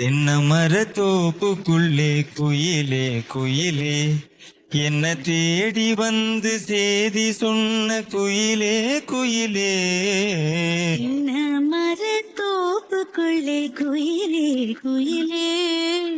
தென்னை மர தோப்புக்குள்ளே குயிலே குயிலே. என்ன தேடி வந்து சேதி சொன்ன குயிலே குயிலே. என்ன மரத்தோப்புக்குள்ளே குயிலே குயிலே.